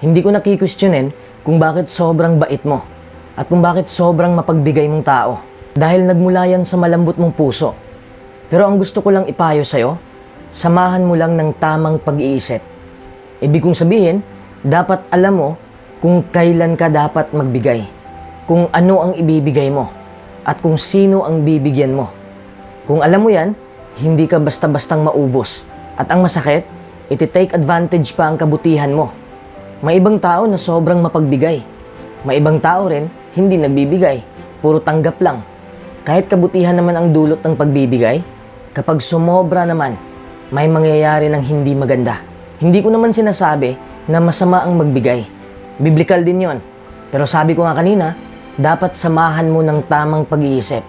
Hindi ko nakikwestiyonin kung bakit sobrang bait mo at kung bakit sobrang mapagbigay mong tao. Dahil nagmula yan sa malambot mong puso. Pero ang gusto ko lang ipayo sa'yo, samahan mo lang ng tamang pag-iisip. Ibig kong sabihin, dapat alam mo kung kailan ka dapat magbigay, kung ano ang ibibigay mo, at kung sino ang bibigyan mo. Kung alam mo yan, hindi ka basta-bastang maubos. At ang masakit, iti-take advantage pa ang kabutihan mo. May ibang tao na sobrang mapagbigay. May ibang tao rin, hindi nagbibigay. Puro tanggap lang. Kahit kabutihan naman ang dulot ng pagbibigay, kapag sumobra naman, may mangyayari ng hindi maganda. Hindi ko naman sinasabi na masama ang magbigay. Biblikal din yon. Pero sabi ko nga kanina, dapat samahan mo ng tamang pag-iisip.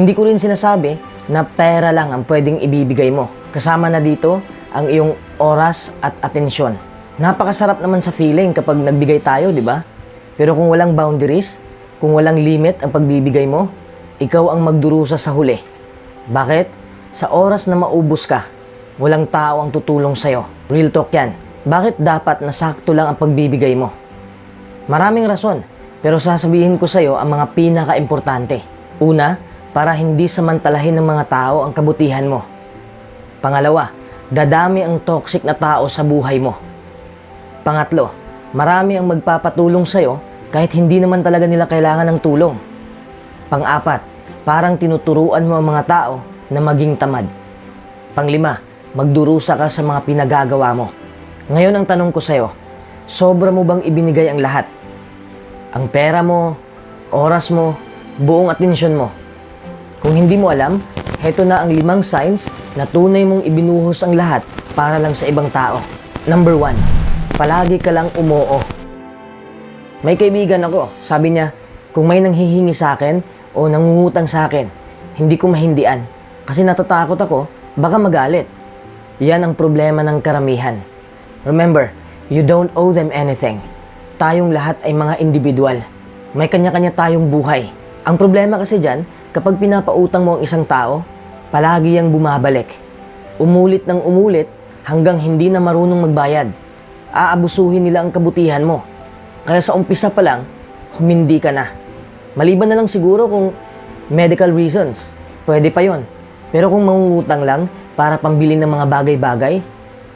Hindi ko rin sinasabi na pera lang ang pwedeng ibibigay mo. Kasama na dito ang iyong oras at atensyon. Napakasarap naman sa feeling kapag nagbigay tayo, di ba? Pero kung walang boundaries, kung walang limit ang pagbibigay mo, ikaw ang magdurusa sa huli. Bakit? Sa oras na maubos ka, walang tao ang tutulong sa'yo. Real talk yan. Bakit dapat na sakto lang ang pagbibigay mo? Maraming rason, pero sasabihin ko sa'yo ang mga pinaka-importante. Una, para hindi samantalahin ng mga tao ang kabutihan mo. Pangalawa, dadami ang toxic na tao sa buhay mo. Pangatlo, marami ang magpapatulong sa'yo kahit hindi naman talaga nila kailangan ng tulong. Pang-apat, parang tinuturuan mo ang mga tao na maging tamad. Panglima, magdurusa ka sa mga pinagagawa mo. Ngayon ang tanong ko sa'yo, sobra mo bang ibinigay ang lahat? Ang pera mo, oras mo, buong atensyon mo. Kung hindi mo alam, heto na ang limang signs na tunay mong ibinuhos ang lahat para lang sa ibang tao. Number one, palagi ka lang umoo. May kaibigan ako, sabi niya, kung may nanghihingi sa akin o nangungutang sa akin, hindi ko mahindian. Kasi natatakot ako, baka magalit. Yan ang problema ng karamihan. Remember, you don't owe them anything. Tayong lahat ay mga individual. May kanya-kanya tayong buhay. Ang problema kasi dyan, kapag pinapautang mo ang isang tao, palagi yang bumabalik. Umulit ng umulit hanggang hindi na marunong magbayad. Aabusuhin nila ang kabutihan mo. Kaya sa umpisa pa lang, humindi ka na. Maliban na lang siguro kung medical reasons, pwede pa yon. Pero kung mangungutang lang para pambili ng mga bagay-bagay,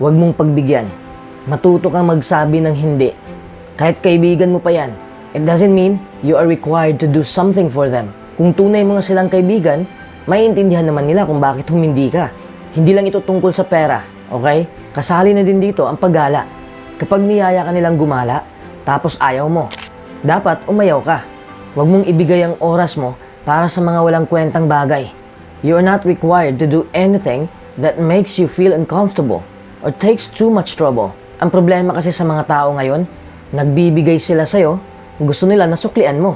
huwag mong pagbigyan. Matuto kang magsabi ng hindi. Kahit kaibigan mo pa yan, it doesn't mean you are required to do something for them. Kung tunay mo nga silang kaibigan, maiintindihan naman nila kung bakit humindi ka. Hindi lang ito tungkol sa pera, okay? Kasali na din dito ang paggala. Kapag niyaya ka nilang gumala, tapos ayaw mo, dapat umayaw ka. Huwag mong ibigay ang oras mo para sa mga walang kwentang bagay. You are not required to do anything that makes you feel uncomfortable or takes too much trouble. Ang problema kasi sa mga tao ngayon, nagbibigay sila sa'yo, gusto nila nasuklian mo.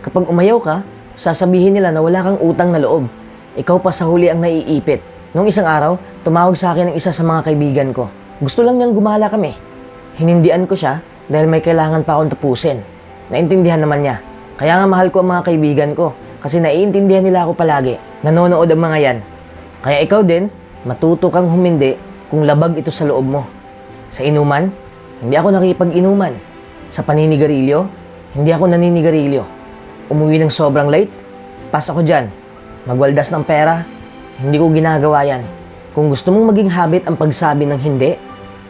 Kapag umayaw ka, sasabihin nila na wala kang utang na loob. Ikaw pa sa huli ang naiipit. Nung isang araw, tumawag sa akin ng isa sa mga kaibigan ko. Gusto lang niyang gumala kami. Hinindian ko siya dahil may kailangan pa akong tapusin. Naintindihan naman niya. Kaya nga mahal ko ang mga kaibigan ko kasi naiintindihan nila ako palagi. Nanonood ang mga yan. Kaya ikaw din, matuto kang humindi kung labag ito sa loob mo. Sa inuman, hindi ako nakipag-inuman. Sa paninigarilyo, hindi ako naninigarilyo. Umuwi ng sobrang late, pas ako dyan. Magwaldas ng pera, hindi ko ginagawa yan. Kung gusto mong maging habit ang pagsabi ng hindi,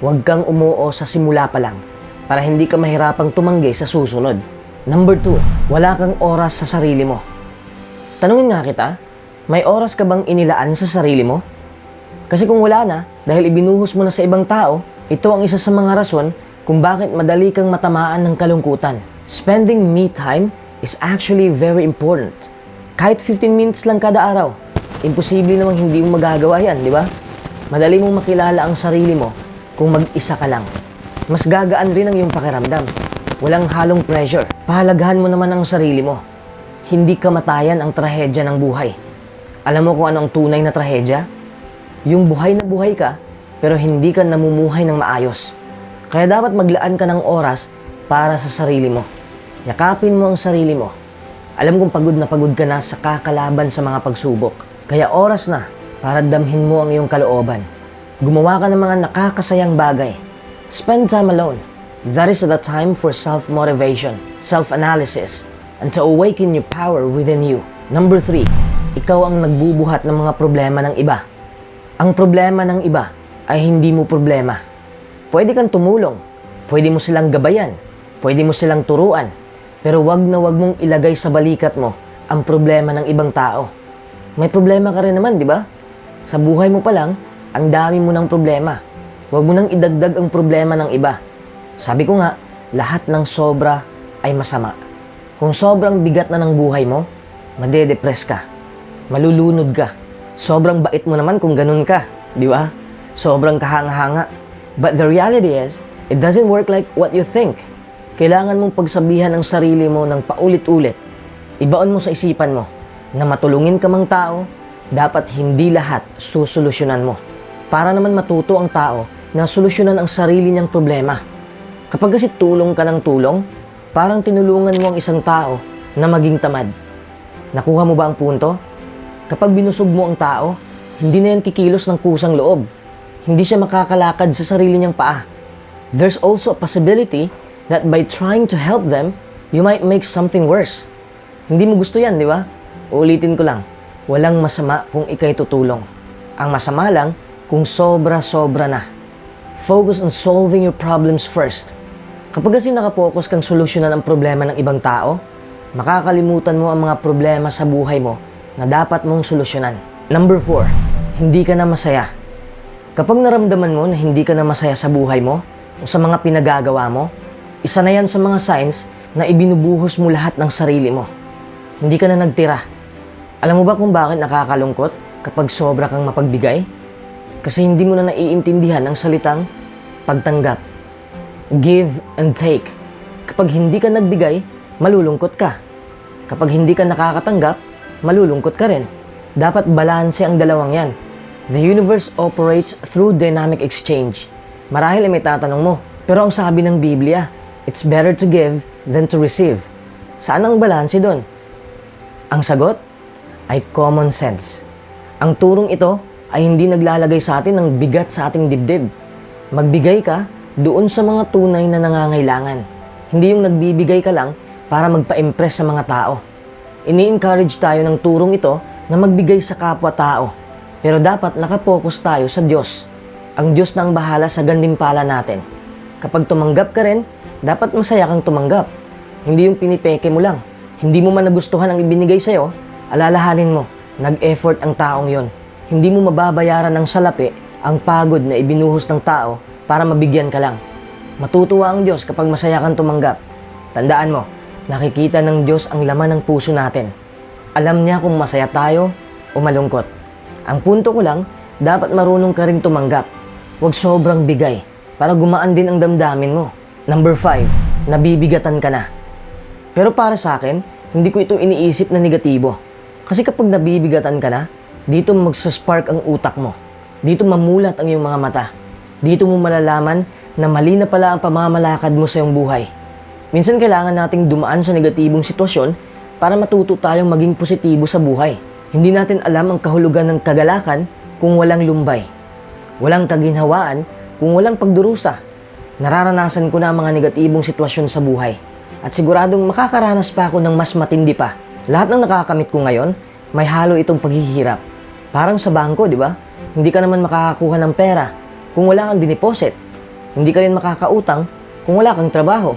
huwag kang umuo sa simula pa lang para hindi ka mahirapang tumanggi sa susunod. Number two, wala kang oras sa sarili mo. Tanungin nga kita, may oras ka bang inilaan sa sarili mo? Kasi kung wala na, dahil ibinuhos mo na sa ibang tao, ito ang isa sa mga rason kung bakit madali kang matamaan ng kalungkutan. Spending me time is actually very important. Kahit 15 minutes lang kada araw, imposible namang hindi mo magagawa yan, di ba? Madali mong makilala ang sarili mo kung mag-isa ka lang. Mas gagaan rin ang iyong pakiramdam. Walang halong pressure. Pahalagahan mo naman ang sarili mo. Hindi kamatayan ang trahedya ng buhay. Alam mo kung ano ang tunay na trahedya? Yung buhay na buhay ka, pero hindi ka namumuhay ng maayos. Kaya dapat maglaan ka ng oras para sa sarili mo. Yakapin mo ang sarili mo. Alam kong pagod na pagod ka na sa kakalaban sa mga pagsubok. Kaya oras na para damhin mo ang iyong kalooban. Gumawa ka ng mga nakakasayang bagay. Spend time alone. That is the time for self-motivation, self-analysis, and to awaken your power within you. Number three, ikaw ang nagbubuhat ng mga problema ng iba. Ang problema ng iba ay hindi mo problema. Pwede kang tumulong, pwede mo silang gabayan, pwede mo silang turuan, pero wag na wag mong ilagay sa balikat mo ang problema ng ibang tao. May problema ka rin naman, di ba? Sa buhay mo pa lang, ang dami mo ng problema. Huwag mo nang idagdag ang problema ng iba. Sabi ko nga, lahat ng sobra ay masama. Kung sobrang bigat na ng buhay mo, madedepress ka. Malulunod ka. Sobrang bait mo naman kung ganun ka, di ba? Sobrang kahanga-hanga. But the reality is, it doesn't work like what you think. Kailangan mong pagsabihan ang sarili mo ng paulit-ulit. Ibaon mo sa isipan mo na matulungin ka mang tao, dapat hindi lahat susolusyonan mo. Para naman matuto ang tao na solusyonan ang sarili niyang problema. Kapag kasi tulong ka ng tulong, parang tinulungan mo ang isang tao na maging tamad. Nakuha mo ba ang punto? Kapag binusog mo ang tao, hindi na yan kikilos ng kusang loob. Hindi siya makakalakad sa sarili niyang paa. There's also a possibility that by trying to help them, you might make something worse. Hindi mo gusto yan, di ba? Uulitin ko lang, walang masama kung ikay tutulong. Ang masama lang kung sobra-sobra na. Focus on solving your problems first. Kapag kasi nakapokus kang solusyonan ang problema ng ibang tao, makakalimutan mo ang mga problema sa buhay mo na dapat mong solusyonan. Number 4, hindi ka na masaya. Kapag naramdaman mo na hindi ka na masaya sa buhay mo o sa mga pinagagawa mo, isa na yan sa mga signs na ibinubuhos mo lahat ng sarili mo. Hindi ka na nagtira. Alam mo ba kung bakit nakakalungkot kapag sobra kang mapagbigay? Kasi hindi mo na naiintindihan ang salitang pagtanggap. Give and take. Kapag hindi ka nagbigay, malulungkot ka. Kapag hindi ka nakakatanggap, malulungkot ka rin. Dapat balanse ang dalawang yan. The universe operates through dynamic exchange. Marahil ay may tatanong mo, pero ang sabi ng Biblia, it's better to give than to receive. Saan ang balanse doon? Ang sagot ay common sense. Ang turong ito ay hindi naglalagay sa atin ng bigat sa ating dibdib. Magbigay ka doon sa mga tunay na nangangailangan. Hindi yung nagbibigay ka lang para magpa-impress sa mga tao. Ini-encourage tayo ng turong ito na magbigay sa kapwa-tao. Pero dapat nakapokus tayo sa Diyos. Ang Diyos na ang bahala sa gandimpala natin. Kapag tumanggap ka rin, dapat masaya kang tumanggap. Hindi yung pinipeke mo lang. Hindi mo man nagustuhan ang ibinigay sa'yo, alalahanin mo, nag-effort ang taong yon. Hindi mo mababayaran ng salapi ang pagod na ibinuhos ng tao para mabigyan ka lang. Matutuwa ang Diyos kapag masaya kang tumanggap. Tandaan mo, nakikita ng Diyos ang laman ng puso natin. Alam niya kung masaya tayo o malungkot. Ang punto ko lang, dapat marunong ka rin tumanggap. Huwag sobrang bigay para gumaan din ang damdamin mo. Number 5, nabibigatan ka na. Pero para sa akin, hindi ko ito iniisip na negatibo. Kasi kapag nabibigatan ka na, dito magsaspark ang utak mo. Dito mamulat ang iyong mga mata. Dito mo malalaman na mali na pala ang pamamalakad mo sa iyong buhay. Minsan kailangan nating dumaan sa negatibong sitwasyon para matuto tayong maging positibo sa buhay. Hindi natin alam ang kahulugan ng kagalakan kung walang lumbay. Walang kaginhawaan kung walang pagdurusa. Nararanasan ko na ang mga negatibong sitwasyon sa buhay. At siguradong makakaranas pa ako ng mas matindi pa. Lahat ng nakakamit ko ngayon, may halo itong paghihirap. Parang sa bangko, di ba? Hindi ka naman makakakuha ng pera kung wala kang dineposit. Hindi ka rin makakautang kung wala kang trabaho.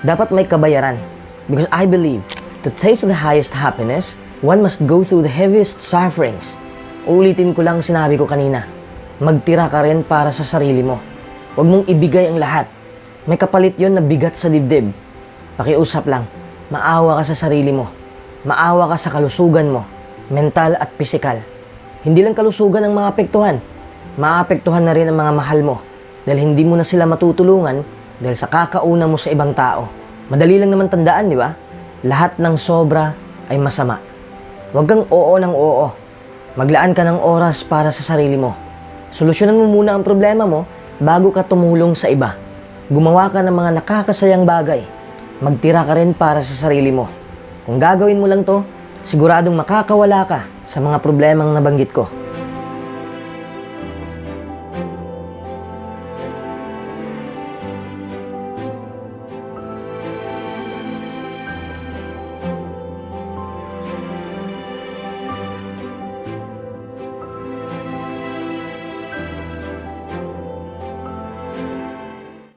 Dapat may kabayaran. Because I believe, to taste the highest happiness, one must go through the heaviest sufferings. Ulitin ko lang sinabi ko kanina. Magtira ka rin para sa sarili mo. Huwag mong ibigay ang lahat. May kapalit yon na bigat sa dibdib. Pakiusap lang, maawa ka sa sarili mo. Maawa ka sa kalusugan mo, mental at pisikal. Hindi lang kalusugan ang maapektuhan. Maapektuhan na rin ang mga mahal mo dahil hindi mo na sila matutulungan dahil sa kakauna mo sa ibang tao. Madali lang naman tandaan, di ba? Lahat ng sobra ay masama. Huwag kang oo ng oo. Maglaan ka ng oras para sa sarili mo. Solusyonan mo muna ang problema mo bago ka tumulong sa iba. Gumawa ka ng mga nakakasayang bagay. Magtira ka rin para sa sarili mo. Kung gagawin mo lang to, siguradong makakawala ka sa mga problemang nabanggit ko.